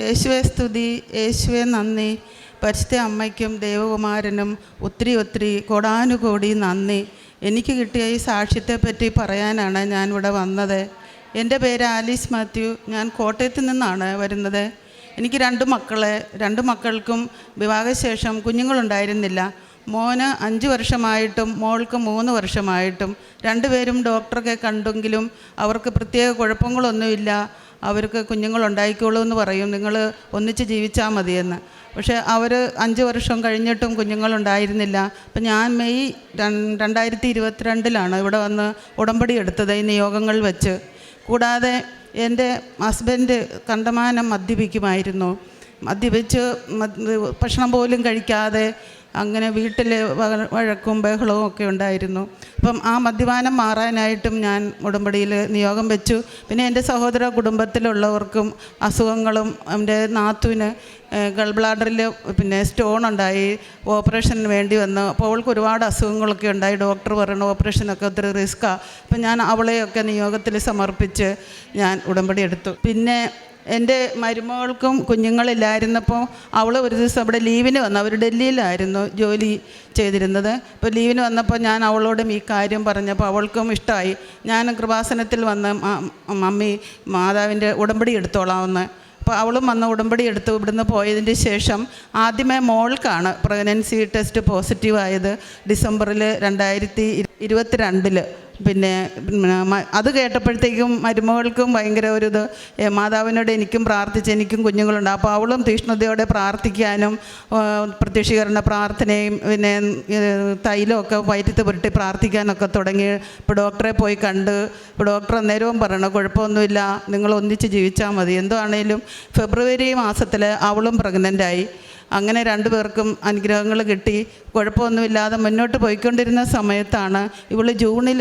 യേശുവെ സ്തുതി യേശുവെ നന്ദി. പരിശുദ്ധ അമ്മയ്ക്കും ദേവകുമാരനും ഒത്തിരി ഒത്തിരി കോടാനുകോടി നന്ദി. എനിക്ക് കിട്ടിയ ഈ സാക്ഷ്യത്തെപ്പറ്റി പറയാനാണ് ഞാൻ ഇവിടെ വന്നത്. എന്റെ പേര് ആലീസ് മാത്യു. ഞാൻ കോട്ടയത്ത് നിന്നാണ് വരുന്നത്. എനിക്ക് രണ്ട് മക്കളെ. രണ്ട് മക്കൾക്കും വിവാഹശേഷം കുഞ്ഞുങ്ങളുണ്ടായിരുന്നില്ല. മോന് അഞ്ച് വർഷമായിട്ടും മോൾക്ക് മൂന്ന് വർഷമായിട്ടും. രണ്ടുപേരും ഡോക്ടറൊക്കെ കണ്ടെങ്കിലും അവർക്ക് പ്രത്യേക കുഴപ്പങ്ങളൊന്നുമില്ല. അവർക്ക് കുഞ്ഞുങ്ങളുണ്ടായിക്കോളൂ എന്ന് പറയും. നിങ്ങൾ ഒന്നിച്ച് ജീവിച്ചാൽ മതിയെന്ന്. പക്ഷേ അവർ അഞ്ച് വർഷം കഴിഞ്ഞിട്ടും കുഞ്ഞുങ്ങളുണ്ടായിരുന്നില്ല. അപ്പം ഞാൻ മെയ് രണ്ടായിരത്തി ഇരുപത്തിരണ്ടിലാണ് ഇവിടെ വന്ന് ഉടമ്പടി എടുത്തത് ഈ നിയോഗങ്ങൾ വെച്ച്. കൂടാതെ എന്റെ ഹസ്ബൻഡ് കണ്ടമാനം മദ്യപിക്കുമായിരുന്നു. മദ്യപിച്ച് മദ് ഭക്ഷണം പോലും കഴിക്കാതെ അങ്ങനെ വീട്ടിൽ വഴക്കും ബഹളവും ഒക്കെ ഉണ്ടായിരുന്നു. അപ്പം ആ മദ്യപാനം മാറാനായിട്ടും ഞാൻ ഉടമ്പടിയിൽ നിയോഗം വെച്ചു. പിന്നെ എന്റെ സഹോദര കുടുംബത്തിലുള്ളവർക്കും അസുഖങ്ങളും എന്റെ നാത്തുവിന് ഗൾബ്ലാഡറിൽ പിന്നെ സ്റ്റോൺ ഉണ്ടായി ഓപ്പറേഷന് വേണ്ടി വന്നു. അപ്പോൾ അവൾക്ക് ഒരുപാട് അസുഖങ്ങളൊക്കെ ഉണ്ടായി. ഡോക്ടർ പറയണ ഓപ്പറേഷനൊക്കെ ഒത്തിരി റിസ്ക്കാണ് അപ്പം ഞാൻ അവളെയൊക്കെ നിയോഗത്തിൽ സമർപ്പിച്ച് ഞാൻ ഉടമ്പടി എടുത്തു. പിന്നെ എന്റെ മരുമകൾക്കും കുഞ്ഞുങ്ങളില്ലായിരുന്നപ്പോൾ അവൾ ഒരു ദിവസം അവിടെ ലീവിന് വന്നു. അവർ ഡൽഹിയിലായിരുന്നു ജോലി ചെയ്തിരുന്നത്. അപ്പോൾ ലീവിന് വന്നപ്പോൾ ഞാൻ അവളോടും ഈ കാര്യം പറഞ്ഞപ്പോൾ അവൾക്കും ഇഷ്ടമായി. ഞാൻ കൃപാസനത്തിൽ വന്ന് മമ്മി മാതാവിന്റെ ഉടമ്പടി എടുത്തോളാമെന്ന്. അപ്പോൾ അവളും വന്ന് ഉടമ്പടി എടുത്തു ഇവിടുന്ന് പോയതിന് ശേഷം ആദ്യമേ മോൾക്കാണ് പ്രഗ്നൻസി ടെസ്റ്റ് പോസിറ്റീവായത് ഡിസംബറിൽ രണ്ടായിരത്തി ഇരുപത്തിരണ്ടിൽ പിന്നെ അത് കേട്ടപ്പോഴത്തേക്കും മരുമകൾക്കും ഭയങ്കര ഒരു ഇത് മാതാവിനോട് എനിക്കും പ്രാർത്ഥിച്ച് എനിക്കും കുഞ്ഞുങ്ങളുണ്ട്. അപ്പോൾ അവളും തീഷ്ണതയോടെ പ്രാർത്ഥിക്കാനും പ്രത്യക്ഷീകരണ പ്രാർത്ഥനയും പിന്നെ തൈലമൊക്കെ വയറ്റത്ത് പുരട്ടി പ്രാർത്ഥിക്കാനൊക്കെ തുടങ്ങി. ഇപ്പോൾ ഡോക്ടറെ പോയി കണ്ട് ഇപ്പോൾ ഡോക്ടർ അന്നേരവും പറയണം കുഴപ്പമൊന്നുമില്ല നിങ്ങൾ ഒന്നിച്ച് ജീവിച്ചാൽ മതി. എന്തുവാണേലും ഫെബ്രുവരി മാസത്തിൽ അവളും പ്രഗ്നന്റായി അങ്ങനെ രണ്ടുപേർക്കും അനുഗ്രഹങ്ങൾ കിട്ടി. കുഴപ്പമൊന്നുമില്ലാതെ മുന്നോട്ട് പോയിക്കൊണ്ടിരുന്ന സമയത്താണ് ഇവൾ ജൂണിൽ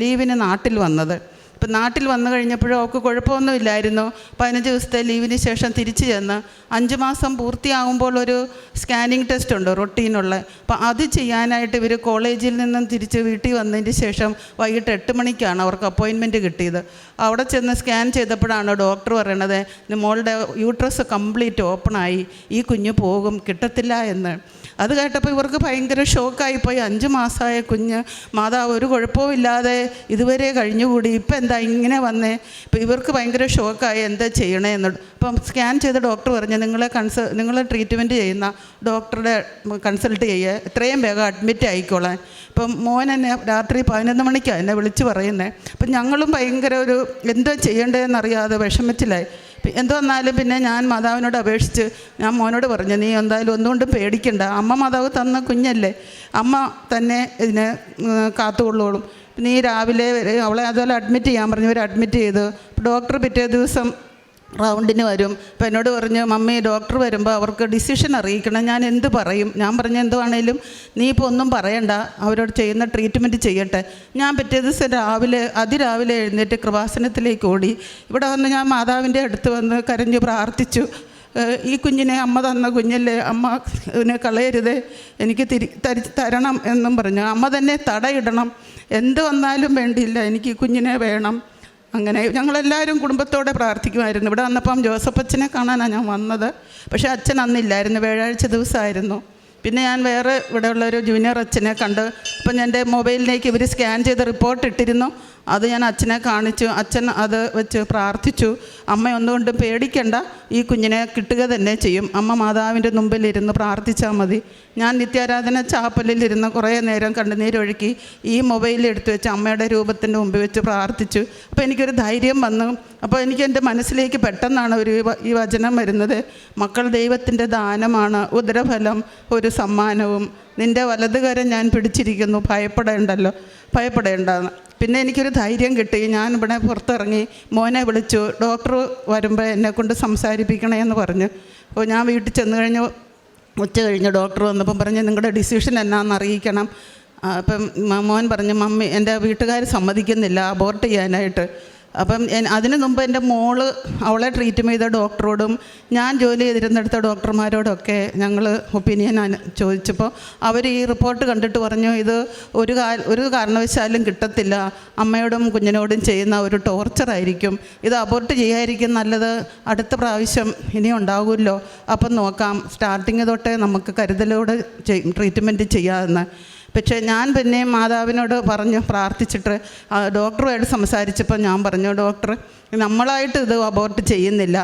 ലീവിന് നാട്ടിൽ വന്നത്. ഇപ്പം നാട്ടിൽ വന്നു കഴിഞ്ഞപ്പോഴും അവൾക്ക് കുഴപ്പമൊന്നുമില്ലായിരുന്നു. പതിനഞ്ച് ദിവസത്തെ ലീവിന് ശേഷം തിരിച്ചു ചെന്ന് അഞ്ച് മാസം പൂർത്തിയാകുമ്പോൾ ഒരു സ്കാനിങ് ടെസ്റ്റ് ഉണ്ട് റൊട്ടീനുള്ള. അപ്പോൾ അത് ചെയ്യാനായിട്ട് ഇവർ കോളേജിൽ നിന്നും തിരിച്ച് വീട്ടിൽ വന്നതിന് ശേഷം വൈകിട്ട് എട്ട് മണിക്കാണ് അവർക്ക് അപ്പോയിൻമെന്റ് കിട്ടിയത്. അവിടെ ചെന്ന് സ്കാൻ ചെയ്തപ്പോഴാണ് ഡോക്ടർ പറയണത് മോളുടെ യൂട്രസ് കംപ്ലീറ്റ് ഓപ്പണായി ഈ കുഞ്ഞ് പോകും കിട്ടത്തില്ല എന്ന്. അത് കേട്ടപ്പോൾ ഇവർക്ക് ഭയങ്കര ഷോക്കായിപ്പോയി. അഞ്ച് മാസമായ കുഞ്ഞ് മാതാവ് ഒരു കുഴപ്പവും ഇല്ലാതെ ഇതുവരെ കഴിഞ്ഞുകൂടി. ഇപ്പം എന്താ ഇങ്ങനെ വന്നേ? ഇപ്പം ഇവർക്ക് ഭയങ്കര ഷോക്കായി. എന്താ ചെയ്യണേ എന്ന്. അപ്പം സ്കാൻ ചെയ്ത ഡോക്ടർ പറഞ്ഞു നിങ്ങളെ കൺസ നിങ്ങൾ ട്രീറ്റ്മെന്റ് ചെയ്യുന്ന ഡോക്ടറുടെ കൺസൾട്ട് ചെയ്യുക എത്രയും വേഗം അഡ്മിറ്റ് ആയിക്കോളാൻ. ഇപ്പം മോൻ എന്നെ രാത്രി പതിനൊന്ന് മണിക്കാണ് എന്നെ വിളിച്ച് പറയുന്നത് അപ്പം ഞങ്ങളും ഭയങ്കര ഒരു എന്താ ചെയ്യേണ്ടതെന്നറിയാതെ വിഷമത്തിലായി എന്ത് വന്നാലും പിന്നെ ഞാൻ മാതാവിനോട് അപേക്ഷിച്ച് ഞാൻ മോനോട് പറഞ്ഞു നീ എന്തായാലും ഒന്നുകൊണ്ടും പേടിക്കണ്ട. അമ്മ മാതാവ് തന്ന കുഞ്ഞല്ലേ. അമ്മ തന്നെ ഇതിനെ കാത്തുകൊള്ളോളും നീ രാവിലെ അവളെ അതുപോലെ അഡ്മിറ്റ് ചെയ്യാൻ പറഞ്ഞു. ഇവർ അഡ്മിറ്റ് ചെയ്തു. ഡോക്ടർ പിറ്റേ ദിവസം റൗണ്ടിന് വരും. അപ്പം എന്നോട് പറഞ്ഞു മമ്മി ഡോക്ടർ വരുമ്പോൾ അവർക്ക് ഡിസിഷൻ അറിയിക്കണം. ഞാൻ എന്ത് പറയും? ഞാൻ പറഞ്ഞ എന്തുവാണേലും നീ ഇപ്പോൾ ഒന്നും പറയണ്ട. അവരോട് ചെയ്യുന്ന ട്രീറ്റ്മെന്റ് ചെയ്യട്ടെ. ഞാൻ പിറ്റേ ദിവസം രാവിലെ അതിരാവിലെ എഴുന്നേറ്റ് കൃപാസനത്തിലേക്ക് ഓടി. ഇവിടെ വന്ന് ഞാൻ മാതാവിന്റെ അടുത്ത് വന്ന് കരഞ്ഞു പ്രാർത്ഥിച്ചു. ഈ കുഞ്ഞിനെ അമ്മ തന്ന കുഞ്ഞല്ലേ? അമ്മ ഇതിനെ കളയരുതേ. എനിക്ക് തിരി തരി തരണം എന്നും പറഞ്ഞു. അമ്മ തന്നെ തടയിടണം. എന്ത് വന്നാലും വേണ്ടിയില്ല. എനിക്ക് ഈ കുഞ്ഞിനെ വേണം. അങ്ങനെ ഞങ്ങളെല്ലാവരും കുടുംബത്തോടെ പ്രാർത്ഥിക്കുമായിരുന്നു. ഇവിടെ വന്നപ്പം ജോസഫ് അച്ഛനെ കാണാനാണ് ഞാൻ വന്നത്. പക്ഷേ അച്ഛൻ അന്നില്ലായിരുന്നു. വ്യാഴാഴ്ച ദിവസമായിരുന്നു. പിന്നെ ഞാൻ വേറെ ഇവിടെയുള്ള ഒരു ജൂനിയർ അച്ഛനെ കണ്ട് അപ്പം ഞാൻ എന്റെ മൊബൈലിലേക്ക് ഇവർ സ്കാൻ ചെയ്ത് റിപ്പോർട്ട് ഇട്ടിരുന്നു. അത് ഞാൻ അച്ഛനെ കാണിച്ചു. അച്ഛൻ അത് വെച്ച് പ്രാർത്ഥിച്ചു. അമ്മ ഒന്നുകൊണ്ടും പേടിക്കണ്ട. ഈ കുഞ്ഞിനെ കിട്ടുക തന്നെ ചെയ്യും. അമ്മ മാതാവിന്റെ മുമ്പിൽ ഇരുന്ന് പ്രാർത്ഥിച്ചാൽ മതി. ഞാൻ നിത്യാരാധന ചാപ്പലിൽ ഇരുന്ന് കുറേ നേരം കണ്ണുനീരൊഴുക്കി ഈ മൊബൈലിൽ എടുത്തു വെച്ച് അമ്മയുടെ രൂപത്തിന്റെ മുമ്പിൽ വെച്ച് പ്രാർത്ഥിച്ചു. അപ്പോൾ എനിക്കൊരു ധൈര്യം വന്നു. അപ്പോൾ എനിക്ക് എന്റെ മനസ്സിലേക്ക് പെട്ടെന്നാണ് ഒരു ഈ വചനം വരുന്നത്. മക്കൾ ദൈവത്തിന്റെ ദാനമാണ്. ഉദരഫലം ഒരു സമ്മാനവും. നിന്റെ വലതുകരം ഞാൻ പിടിച്ചിരിക്കുന്നു. ഭയപ്പെടേണ്ടല്ലോ. ഭയപ്പെടേണ്ടെന്ന്. പിന്നെ എനിക്കൊരു ധൈര്യം കിട്ടി. ഞാൻ ഇവിടെ പുറത്തിറങ്ങി മോനെ വിളിച്ചു. ഡോക്ടർ വരുമ്പോൾ എന്നെ കൊണ്ട് സംസാരിപ്പിക്കണേ എന്ന് പറഞ്ഞു. അപ്പോൾ ഞാൻ വീട്ടിൽ ചെന്ന് കഴിഞ്ഞു. ഉച്ച കഴിഞ്ഞ്. ഡോക്ടർ വന്നപ്പം പറഞ്ഞു നിങ്ങളുടെ ഡിസിഷൻ എന്നാന്ന് അറിയിക്കണം. അപ്പം മോൻ പറഞ്ഞു മമ്മി എന്റെ വീട്ടുകാർ സമ്മതിക്കുന്നില്ല. അബോർട്ട് ചെയ്യാനായിട്ട്. അപ്പം അതിനു മുമ്പ് എന്റെ മോൾ അവളെ ട്രീറ്റ് ചെയ്ത ഡോക്ടറോടും ഞാൻ ജോലി ചെയ്തിരുന്നെടുത്ത ഡോക്ടർമാരോടൊക്കെ ഞങ്ങൾ ഒപ്പീനിയൻ ചോദിച്ചപ്പോൾ അവർ ഈ റിപ്പോർട്ട് കണ്ടിട്ട് പറഞ്ഞു ഇത് ഒരു കാ ഒരു കാരണവശാലും കിട്ടത്തില്ല. അമ്മയോടും കുഞ്ഞിനോടും ചെയ്യുന്ന ഒരു ടോർച്ചറായിരിക്കും ഇത് അബോർട്ട് ചെയ്യാതിരിക്കും നല്ലത്. അടുത്ത പ്രാവശ്യം ഇനി ഉണ്ടാകുമല്ലോ അപ്പം നോക്കാം. സ്റ്റാർട്ടിങ് തൊട്ടേ നമുക്ക് കരുതലോടെ ട്രീറ്റ്മെന്റ് ചെയ്യാമെന്ന്. പക്ഷേ ഞാൻ പിന്നെ മാതാവിനോട് പറഞ്ഞു പ്രാർത്ഥിച്ചിട്ട് ഡോക്ടറുമായിട്ട് സംസാരിച്ചപ്പോൾ ഞാൻ പറഞ്ഞു ഡോക്ടർ നമ്മളായിട്ട് ഇത് അബോർട്ട് ചെയ്യുന്നില്ല.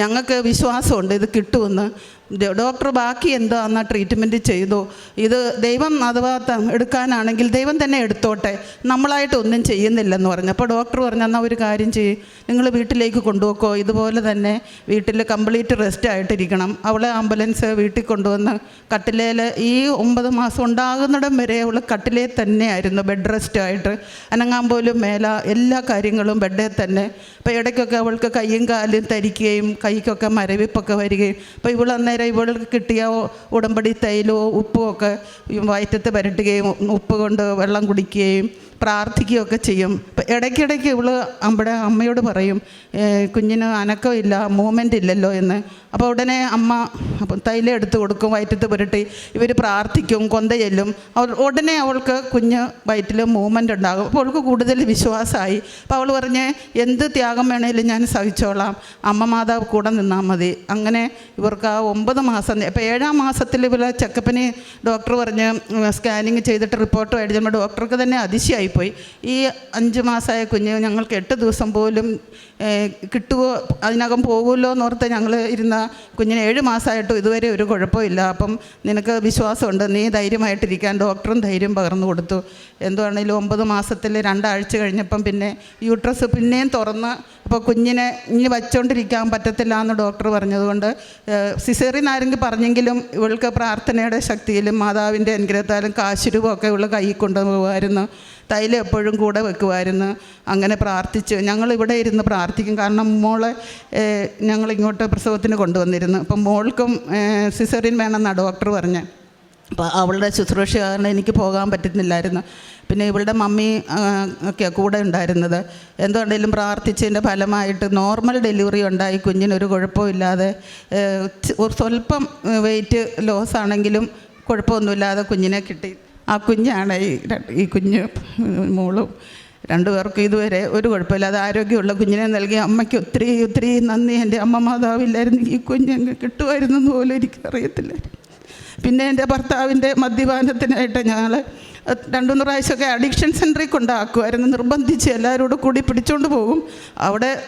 ഞങ്ങൾക്ക് വിശ്വാസമുണ്ട് ഇത് കിട്ടുമെന്ന്. ഡോക്ടർ ബാക്കി എന്തോ അന്ന് ട്രീറ്റ്മെന്റ് ചെയ്തു? ഇത് ദൈവം അഥവാ എടുക്കാനാണെങ്കിൽ ദൈവം തന്നെ എടുത്തോട്ടെ. നമ്മളായിട്ട് ഒന്നും ചെയ്യുന്നില്ലെന്ന് പറഞ്ഞു. അപ്പോൾ ഡോക്ടർ പറഞ്ഞു എന്നാൽ ഒരു കാര്യം ചെയ്യും. നിങ്ങൾ വീട്ടിലേക്ക് കൊണ്ടുപോക്കോ. ഇതുപോലെ തന്നെ വീട്ടിൽ കംപ്ലീറ്റ് റെസ്റ്റ് ആയിട്ടിരിക്കണം. അവളെ ആംബുലൻസ് വീട്ടിൽ കൊണ്ടുവന്ന് കട്ടിലേൽ ഈ ഒമ്പത് മാസം ഉണ്ടാകുന്നിടം വരെ അവൾ കട്ടിലേ തന്നെയായിരുന്നു ബെഡ് റെസ്റ്റ് ആയിട്ട്. അനങ്ങാൻ പോലും മേല. എല്ലാ കാര്യങ്ങളും ബെഡിൽ തന്നെ. അപ്പോൾ ഇടയ്ക്കൊക്കെ അവൾക്ക് കയ്യും കാലും തരിക്കുകയും കൈക്കൊക്കെ മരവിപ്പൊക്കെ വരികയും. അപ്പോൾ ഇവൾ അന്നേരം ഇവൾക്ക് കിട്ടിയ ഉടമ്പടി തൈലോ ഉപ്പും ഒക്കെ വയറ്റത്ത് പുരട്ടുകയും ഉപ്പ് കൊണ്ട് വെള്ളം കുടിക്കുകയും പ്രാർത്ഥിക്കുകയൊക്കെ ചെയ്യും. ഇടയ്ക്കിടയ്ക്ക് ഇവൾ നമ്മുടെ അമ്മയോട് പറയും "ഏ, കുഞ്ഞിന് അനക്കമില്ല മൂവ്മെന്റ് ഇല്ലല്ലോ എന്ന്. അപ്പോൾ ഉടനെ അമ്മ അപ്പം തൈലം എടുത്ത് കൊടുക്കും വയറ്റത്ത് പുരട്ടി ഇവർ പ്രാർത്ഥിക്കും കൊന്ത ചെല്ലും. അവൾ ഉടനെ അവൾക്ക് കുഞ്ഞ് വയറ്റിൽ മൂവ്മെന്റ് ഉണ്ടാകും. അപ്പോൾ അവൾക്ക് കൂടുതൽ വിശ്വാസമായി അപ്പോൾ അവൾ പറഞ്ഞ് എന്ത് ത്യാഗം വേണേലും ഞാൻ സഹിച്ചോളാം. അമ്മ മാതാവ് കൂടെ നിന്നാൽ മതി. അങ്ങനെ ഇവർക്ക് ആ ഒമ്പത് മാസം അപ്പോൾ ഏഴാം മാസത്തിൽ ഇവരെ ചെക്കപ്പിന് ഡോക്ടർ പറഞ്ഞ് സ്കാനിങ് ചെയ്തിട്ട് റിപ്പോർട്ട് മേടിച്ചപ്പോൾ ഡോക്ടർക്ക് തന്നെ അതിശയായിപ്പോയി ഈ അഞ്ച് മാസമായ കുഞ്ഞ് ഞങ്ങൾക്ക് എട്ട് ദിവസം പോലും കിട്ടുമോ അതിനകം പോകുമല്ലോ എന്നോർത്ത് ഞങ്ങൾ ഇരുന്ന കുഞ്ഞിന് ഏഴ് മാസമായിട്ടും ഇതുവരെ ഒരു കുഴപ്പമില്ല. അപ്പം നിനക്ക് വിശ്വാസമുണ്ട് നീ ധൈര്യമായിട്ടിരിക്കാൻ ഡോക്ടറും ധൈര്യം പകർന്നു കൊടുത്തു. എന്തുവാണേലും ഒമ്പത് മാസത്തിൽ രണ്ടാഴ്ച കഴിഞ്ഞപ്പം പിന്നെ യൂട്രസ് പിന്നെയും തുറന്ന് അപ്പോൾ കുഞ്ഞിനെ ഇനി വച്ചുകൊണ്ടിരിക്കാൻ പറ്റത്തില്ല എന്ന് ഡോക്ടർ പറഞ്ഞതുകൊണ്ട് സിസേറിൻ ആരെങ്കിലും പറഞ്ഞെങ്കിലും ഇവൾക്ക് പ്രാർത്ഥനയുടെ ശക്തിയിലും മാതാവിന്റെ അനുഗ്രഹത്താലും കാശുരൂപമൊക്കെ ഇവൾ കൈ കൊണ്ടുപോകുമായിരുന്നു തൈലം എപ്പോഴും കൂടെ വെക്കുമായിരുന്നു അങ്ങനെ പ്രാർത്ഥിച്ച് ഞങ്ങൾ ഇവിടെ ഇരുന്ന് പ്രാർത്ഥിക്കും. കാരണം മോളെ ഞങ്ങൾ ഇങ്ങോട്ട് പ്രസവത്തിന് കൊണ്ടുവന്നിരുന്നു. അപ്പം മോൾക്കും സിസറിൻ വേണമെന്നാണ് ഡോക്ടർ പറഞ്ഞത് അപ്പോൾ അവളുടെ ശുശ്രൂഷ കാരണം എനിക്ക് പോകാൻ പറ്റുന്നില്ലായിരുന്നു. പിന്നെ ഇവളുടെ മമ്മി ഒക്കെ കൂടെ ഉണ്ടായിരുന്നത്. എന്തുകൊണ്ടെങ്കിലും പ്രാർത്ഥിച്ചതിന്റെ ഫലമായിട്ട് നോർമൽ ഡെലിവറി ഉണ്ടായി. കുഞ്ഞിനൊരു കുഴപ്പമില്ലാതെ സ്വല്പം വെയിറ്റ് ലോസ് ആണെങ്കിലും കുഴപ്പമൊന്നുമില്ലാതെ കുഞ്ഞിനെ കിട്ടി. ആ കുഞ്ഞാണ് ഈ രണ്ട്- ഈ കുഞ്ഞ് മോളും രണ്ടു പേർക്കും ഇതുവരെ ഒരു കുഴപ്പമില്ലാതെ ആരോഗ്യമുള്ള കുഞ്ഞിനെ നൽകി അമ്മയ്ക്ക് ഒത്തിരി ഒത്തിരി നന്ദി. എന്റെ അമ്മ മാതാവില്ലായിരുന്നു. ഈ കുഞ്ഞങ്ങ് കിട്ടുമായിരുന്നു എന്ന് പോലും എനിക്കറിയത്തില്ല. പിന്നെ എന്റെ ഭർത്താവിന്റെ മദ്യപാനത്തിനായിട്ട് ഞങ്ങൾ രണ്ടുമൂന്ന് പ്രാവശ്യമൊക്കെ അഡിക്ഷൻ സെന്ററിൽ കൊണ്ടാക്കുമായിരുന്നു. നിർബന്ധിച്ച് എല്ലാവരോടും കൂടി പിടിച്ചുകൊണ്ട് പോകും. അവിടെ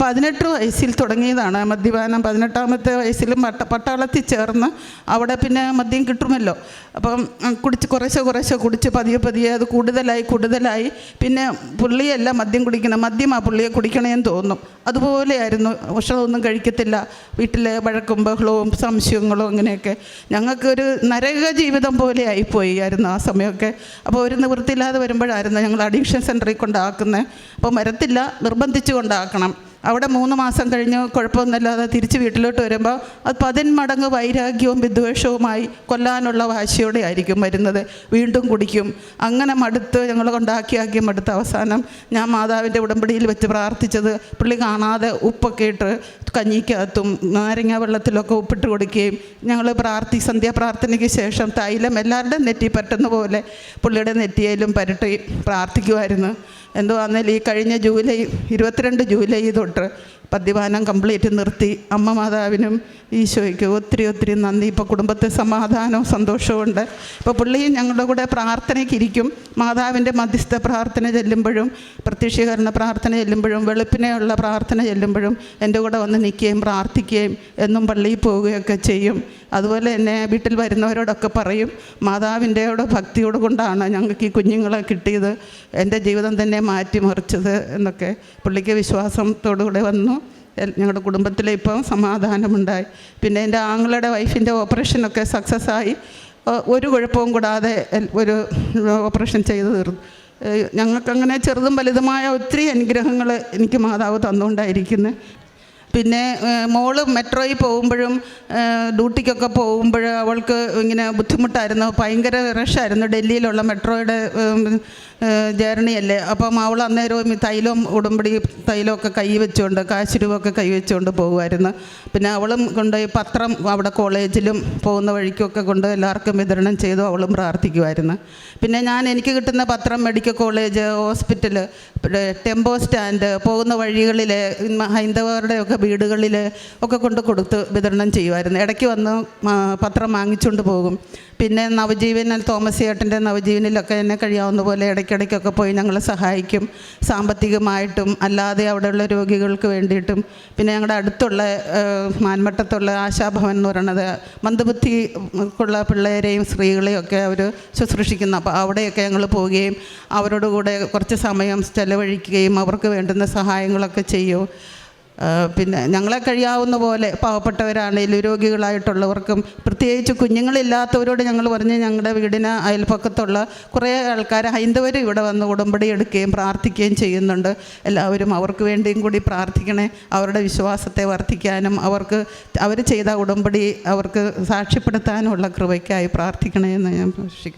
പതിനെട്ട് വയസ്സിൽ തുടങ്ങിയതാണ്. മദ്യപാനം പതിനെട്ടാമത്തെ വയസ്സിലും പട്ട പട്ടാളത്തിൽ ചേർന്ന് അവിടെ പിന്നെ മദ്യം കിട്ടുമല്ലോ. അപ്പം കുടിച്ച് കുറേശ്ശെ കുറേശ്ശെ കുടിച്ച് പതിയെ പതിയെ അത് കൂടുതലായി കൂടുതലായി. പിന്നെ പുള്ളിയല്ല മദ്യം കുടിക്കണം മദ്യമാ പുള്ളിയെ കുടിക്കണമെന്ന് തോന്നും. അതുപോലെയായിരുന്നു. ഭക്ഷണമൊന്നും കഴിക്കത്തില്ല. വീട്ടിലെ വഴക്കും ബഹളവും സംശയങ്ങളും അങ്ങനെയൊക്കെ ഞങ്ങൾക്കൊരു നരക ജീവിതം പോലെ ആയിപ്പോയി ആയിരുന്നു ആ സമയമൊക്കെ. അപ്പോൾ ഒരു നിവൃത്തിയില്ലാതെ വരുമ്പോഴായിരുന്നു ഞങ്ങൾ അഡിക്ഷൻ സെന്ററിൽ കൊണ്ടാക്കുന്നത്. അപ്പോൾ വരത്തില്ല നിർബന്ധിച്ച് കൊണ്ടാക്കണം. അവിടെ മൂന്ന് മാസം കഴിഞ്ഞ് കുഴപ്പമൊന്നുമില്ലാതെ തിരിച്ച് വീട്ടിലോട്ട് വരുമ്പോൾ അത് പതിന്മടങ്ങ് വൈരാഗ്യവും വിദ്വേഷവുമായി കൊല്ലാനുള്ള വാശിയോടെ ആയിരിക്കും വരുന്നത്. വീണ്ടും കുടിക്കും. അങ്ങനെ മടുത്ത് ഞങ്ങൾ കൊണ്ടാക്കിയാക്കി മടുത്ത് അവസാനം ഞാൻ മാതാവിന്റെ ഉടമ്പടിയിൽ വെച്ച് പ്രാർത്ഥിച്ചത് പുള്ളി കാണാതെ ഉപ്പൊക്കെ ഇട്ട് കഞ്ഞിക്കകത്തും നാരങ്ങ വെള്ളത്തിലൊക്കെ ഉപ്പിട്ട് കൊടുക്കുകയും ഞങ്ങൾ പ്രാർത്ഥി സന്ധ്യാപ്രാർത്ഥനയ്ക്ക് ശേഷം തൈലം എല്ലാവരുടെയും നെറ്റി പറ്റുന്ന പോലെ പുള്ളിയുടെ നെറ്റിയിലും പരട്ടി പ്രാർത്ഥിക്കുമായിരുന്നു. എന്തോ അന്നേരം ഈ കഴിഞ്ഞ ജൂലൈ ഇരുപത്തിരണ്ട് ജൂലൈ തൊട്ട് പദ്യപാനം കംപ്ലീറ്റ് നിർത്തി. അമ്മ മാതാവിനും ഈശോയ്ക്ക് ഒത്തിരി ഒത്തിരി നന്ദി. ഇപ്പോൾ കുടുംബത്തെ സമാധാനവും സന്തോഷവും ഉണ്ട്. ഇപ്പോൾ പുള്ളിയും ഞങ്ങളുടെ കൂടെ പ്രാർത്ഥനയ്ക്ക് ഇരിക്കും. മാതാവിന്റെ മധ്യസ്ഥ പ്രാർത്ഥന ചെല്ലുമ്പോഴും പ്രത്യക്ഷീകരണ പ്രാർത്ഥന ചെല്ലുമ്പോഴും വെളുപ്പിനെയുള്ള പ്രാർത്ഥന ചെല്ലുമ്പോഴും എന്റെ കൂടെ വന്ന് നിൽക്കുകയും പ്രാർത്ഥിക്കുകയും എന്നും പള്ളിയിൽ പോവുകയൊക്കെ ചെയ്യും. അതുപോലെ തന്നെ വീട്ടിൽ വരുന്നവരോടൊക്കെ പറയും മാതാവിന്റെയോട് ഭക്തിയോട് കൊണ്ടാണ് ഞങ്ങൾക്ക് ഈ കുഞ്ഞുങ്ങളെ കിട്ടിയത്. എന്റെ ജീവിതം തന്നെ മാറ്റിമറിച്ചത് എന്നൊക്കെ പുള്ളിക്ക് വിശ്വാസത്തോടുകൂടെ വന്നു. എൽ- ഞങ്ങളുടെ കുടുംബത്തിൽ ഇപ്പം സമാധാനമുണ്ടായി. പിന്നെ എന്റെ ആങ്ങളുടെ വൈഫിന്റെ ഓപ്പറേഷനൊക്കെ സക്സസ് ആയി ഒരു കുഴപ്പവും കൂടാതെ ഒരു ഓപ്പറേഷൻ ചെയ്തു തീർന്നു. ഞങ്ങൾക്കങ്ങനെ ചെറുതും വലുതുമായ ഒത്തിരി അനുഗ്രഹങ്ങൾ എനിക്ക് മാതാവ് തന്നുകൊണ്ടായിരിക്കുന്നത് പിന്നെ മോൾ മെട്രോയിൽ പോകുമ്പോഴും ഡ്യൂട്ടിക്കൊക്കെ പോകുമ്പോൾ അവൾക്ക് ഇങ്ങനെ ബുദ്ധിമുട്ടായിരുന്നു. ഭയങ്കര റഷായിരുന്നു ഡൽഹിയിലുള്ള മെട്രോയുടെ ജേർണിയല്ലേ? അപ്പം അവൾ അന്നേരവും ഈ തൈലവും ഉടമ്പടി തൈലമൊക്കെ കൈ വെച്ചുകൊണ്ട് കാശ് രൂപമൊക്കെ കൈ വെച്ചുകൊണ്ട് പോകുമായിരുന്നു. പിന്നെ അവളും കൊണ്ടുപോയി പത്രം അവിടെ കോളേജിലും പോകുന്ന വഴിക്കൊക്കെ കൊണ്ട് എല്ലാവർക്കും വിതരണം ചെയ്തു അവളും പ്രാർത്ഥിക്കുമായിരുന്നു. പിന്നെ ഞാൻ എനിക്ക് കിട്ടുന്ന പത്രം medical college hospital tempo stand പോകുന്ന വഴികളിൽ ഹൈന്ദവരുടെയൊക്കെ വീടുകളിൽ ഒക്കെ കൊണ്ട് കൊടുത്ത് വിതരണം ചെയ്യുമായിരുന്നു. ഇടയ്ക്ക് വന്ന് പത്രം വാങ്ങിച്ചുകൊണ്ട് പോകും. പിന്നെ നവജീവനിൽ തോമസ് ചേട്ടന്റെ നവജീവനിലൊക്കെ എന്നെ കഴിയാവുന്ന പോലെ ഇടയ്ക്കിടയ്ക്കൊക്കെ പോയി ഞങ്ങളെ സഹായിക്കും. സാമ്പത്തികമായിട്ടും അല്ലാതെ അവിടെയുള്ള രോഗികൾക്ക് വേണ്ടിയിട്ടും. പിന്നെ ഞങ്ങളുടെ അടുത്തുള്ള മാൻമട്ടത്തുള്ള ആശാഭവൻ എന്ന് പറയുന്നത് മന്ദബുദ്ധിക്കുള്ള പിള്ളേരെയും സ്ത്രീകളെയും ഒക്കെ അവർ ശുശ്രൂഷിക്കുന്നു. അപ്പോൾ അവിടെയൊക്കെ ഞങ്ങൾ പോവുകയും അവരോട് കൂടെ കുറച്ച് സമയം ചെലവഴിക്കുകയും അവർക്ക് വേണ്ടുന്ന സഹായങ്ങളൊക്കെ ചെയ്യും. പിന്നെ ഞങ്ങളെ കഴിയാവുന്ന പോലെ പാവപ്പെട്ടവരാണെങ്കിലും രോഗികളായിട്ടുള്ളവർക്കും പ്രത്യേകിച്ച് കുഞ്ഞുങ്ങളില്ലാത്തവരോട് ഞങ്ങൾ പറഞ്ഞ് ഞങ്ങളുടെ വീടിന് അയൽപ്പക്കത്തുള്ള കുറേ ആൾക്കാർ ഹൈന്ദവർ ഇവിടെ വന്ന് ഉടമ്പടി എടുക്കുകയും പ്രാർത്ഥിക്കുകയും ചെയ്യുന്നുണ്ട്. എല്ലാവരും അവർക്ക് വേണ്ടിയും കൂടി പ്രാർത്ഥിക്കണേ. അവരുടെ വിശ്വാസത്തെ വർദ്ധിക്കാനും അവർക്ക് അവർ ചെയ്ത ഉടമ്പടി അവർക്ക് സാക്ഷ്യപ്പെടുത്താനുള്ള കൃപയ്ക്കായി പ്രാർത്ഥിക്കണേ എന്ന് ഞാൻ പ്രതീക്ഷിക്കുന്നു.